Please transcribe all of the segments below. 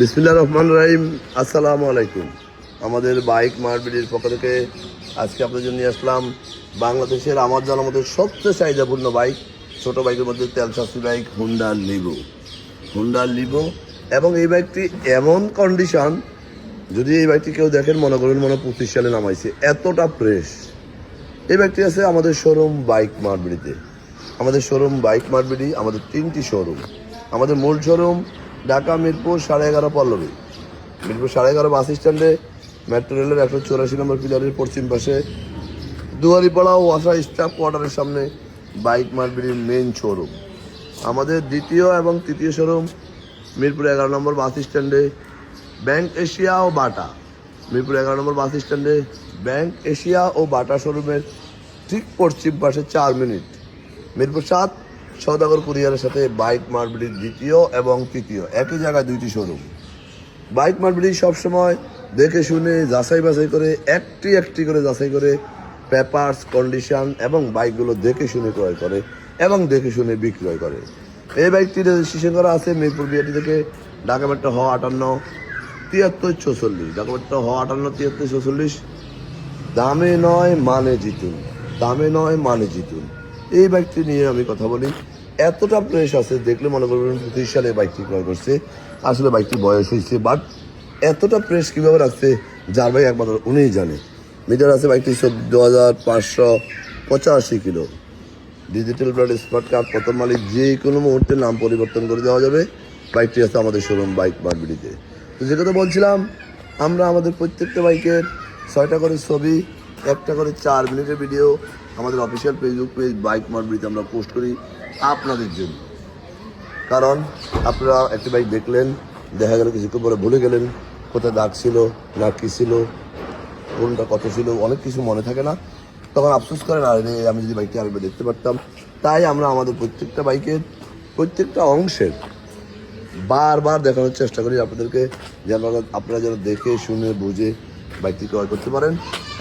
বিসমিল্লা রহমান রাহিম, আসসালামু আলাইকুম। আমাদের বাইক মার্বিডির পক্ষ থেকে আজকে আপনাদের জন্য নিয়ে আসলাম বাংলাদেশের আমার জানার মধ্যে সবচেয়ে চাহিদাপূর্ণ বাইক, ছোট বাইকের মধ্যে তেল সাশ্রী bike Honda Livo Honda Livo এবং এই বাইকটি এমন কন্ডিশন যদি এই বাইকটি কেউ দেখেন, মনে করবেন মনে পঁচিশ সালে নামাইছে, এতটা ফ্রেশ এই বাইকটি আছে আমাদের শোরুম বাইক মার্বিডিতে আমাদের শোরুম বাইক মার্বিডি আমাদের তিনটি শোরুম আমাদের মূল শোরুম ঢাকা, মিরপুর সাড়ে এগারো পল্লবী। মিরপুর সাড়ে এগারো বাস স্ট্যান্ডে মেট্রো রেলের একশো চৌরাশি নম্বর পিলারের পশ্চিম পাশে দুয়ারিপাড়া ও আশা স্টাফ কোয়ার্টারের সামনে বাইক মার্বিডির মেন শোরুম আমাদের দ্বিতীয় এবং তৃতীয় শোরুম মিরপুর এগারো নম্বর বাস স্ট্যান্ডে ব্যাংক এশিয়া ও বাটা। মিরপুর এগারো নম্বর বাস স্ট্যান্ডে ব্যাংক এশিয়া ও বাটা শোরুমের ঠিক পশ্চিম পাশে চার মিনিট। মিরপুর সাত সৌদাগর কুরিয়ারের সাথে বাইক মার্বিডির দ্বিতীয় এবং তৃতীয়। একই জায়গায় দুইটি শোরুম বাইক মার্বিডি সবসময় দেখে শুনে, যাচাই বাছাই করে, একটি একটি করে যাচাই করে পেপার্স কন্ডিশন এবং বাইকগুলো দেখে শুনে ক্রয় করে এবং দেখে শুনে বিক্রয় করে। এই বাইকটি রেজিস্ট্রেশন করা আছে মিরপুর বিআটি থেকে, ঢাকা মেট্রো হ আটান্ন, তিয়াত্তর চৌচল্লিশ। ঢাকা মেট্রো হ আটান্ন, তিয়াত্তর চৌচল্লিশ। দামে নয় মানে জিতুন। দামে নয় মানে জিতুন। এই বাইকটি নিয়ে আমি কথা বলি। এতটা প্রেস আছে, দেখলে মনে করবেন পঁচিশ সালে বাইকটি ক্রয় করছে। আসলে বাইকটি বয়স হয়েছে বাট এতটা প্রেস কীভাবে রাখছে যার ভাই একমাত্র উনিই জানে। মিটার আছে বাইকটি চোদ্দ হাজার পাঁচশো পঁচাশি kilo. Digital blood smart card প্রথম মালিক যে কোনো মুহূর্তে নাম পরিবর্তন করে দেওয়া যাবে। বাইকটি আছে আমাদের শোরুম বাইক মার্বিডিতে তো যে কথা বলছিলাম, আমরা আমাদের প্রত্যেকটা বাইকের ছয়টা করে ছবি, একটা করে চার মিনিটের ভিডিও আমাদের অফিসিয়াল ফেসবুক পেজ বাইক মার্বিডিতে আমরা পোস্ট করি আপনাদের জন্য। কারণ আপনারা একটি বাইক দেখলেন, দেখা গেল কিছুক্ষণ পরে ভুলে গেলেন, কোথায় দাগ ছিল না কী ছিল, কোনটা কত ছিল, অনেক কিছু মনে থাকে না। তখন আফসোস করেন, আর আমি যদি বাইকটি আরেকবার দেখতে পারতাম। তাই আমরা আমাদের প্রত্যেকটা বাইকের প্রত্যেকটা অংশের বারবার দেখানোর চেষ্টা করি আপনাদেরকে, যেন আপনারা যেন দেখে, শুনে, বুঝে বাইকটি ক্রয় করতে পারেন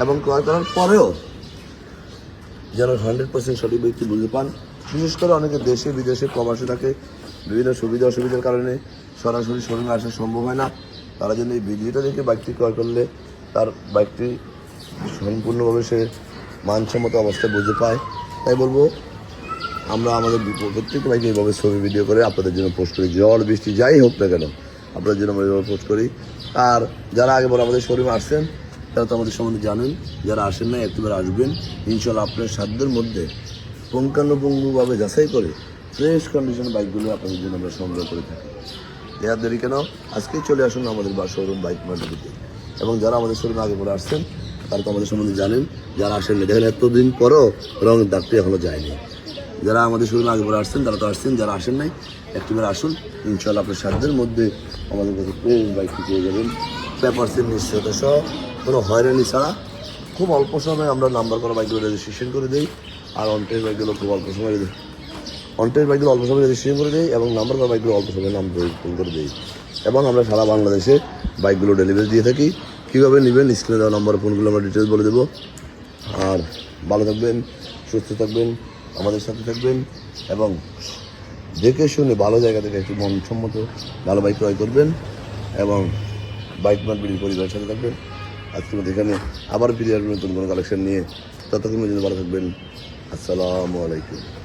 এবং ক্রয় করার পরেও যেন হান্ড্রেড পার্সেন্ট সঠিক ব্যক্তি বুঝতে পান, বিশেষ করে অনেকে দেশে, বিদেশে প্রবাসে থাকে, বিভিন্ন সুবিধা অসুবিধার কারণে সরাসরি শোরুমে আসা সম্ভব হয় না। তারা যেন এই ভিডিওটা দেখে বাইকটি ক্রয় করলে তার বাইকটি সম্পূর্ণভাবে সে মানসম্মত অবস্থায় বুঝে পায়। তাই বলব, আমরা আমাদের প্রত্যেক বাইকে এইভাবে ছবি, ভিডিও করে আপনাদের জন্য পোস্ট করি। ঝড়, বৃষ্টি, যাই হোক না কেন, আপনাদের জন্য আমরা এইভাবে পোস্ট করি। আর যারা আগে বলে আমাদের শোরুমে আসছেন তারা তো আমাদের সম্বন্ধে জানেন। যারা আসেন না, একটিবার আসবেন। ইনশাল্লাহ আপনার সাধ্যের মধ্যে পুঙ্খানুপুঙ্খভাবে যাচাই করে ফ্রেশ কন্ডিশন বাইকগুলো আপনাদের জন্য আমরা সংগ্রহ করে থাকি। এর দেরি কেন? আজকেই চলে আসুন আমাদের বা শোরুম বাইক মার্কেটিতে এবং যারা আমাদের শোরুমে আগে পরে আসছেন, তারা তো আমাদের সম্বন্ধে জানেন, যারা আসেন না, দেখেন এতদিন পরও রঙের দাগটি এখনও যায়নি। যারা আমাদের শোরুমে আগে পরে আসছেন, তারা তো আসছেন, যারা আসেন নাই, একটিবার আসুন। ইনশাল্লাহ আপনার সাধ্যের মধ্যে আমাদের কাছে ফ্রেশ বাইকটি পেয়ে যাবেন। পেপারসের নিশ্চয়তা সহ কোনো হয়রানি ছাড়া খুব অল্প সময়ে আমরা নাম্বার করা বাইকগুলো রেজিস্ট্রেশন করে দিই, আর অনটের বাইকগুলো খুব অল্প সময় সময়ে অনটের বাইকগুলো অল্প সময় রেজিস্ট্রেশন করে দিই এবং নাম্বার করা বাইকগুলো অল্প সময়ে নাম করে দিই। এবং আমরা সারা বাংলাদেশে বাইকগুলো ডেলিভারি দিয়ে থাকি। কীভাবে নেবেন? স্ক্রিনে দেওয়া নাম্বার ফোনগুলো আমরা ডিটেলস বলে দেবো। আর ভালো থাকবেন, সুস্থ থাকবেন, আমাদের সাথে থাকবেন এবং দেখে শুনে ভালো জায়গা থেকে একটু মনসম্মত ভালো বাইক ক্রয় করবেন এবং বাইক মার্কেটিং পরিবারের সাথে থাকবেন। আজকের মধ্যে এখানে আবার ফিরে আসবেন নতুন কোনো কালেকশন নিয়ে ততক্ষণ পর্যন্ত ভালো থাকবেন। আসসালামু আলাইকুম।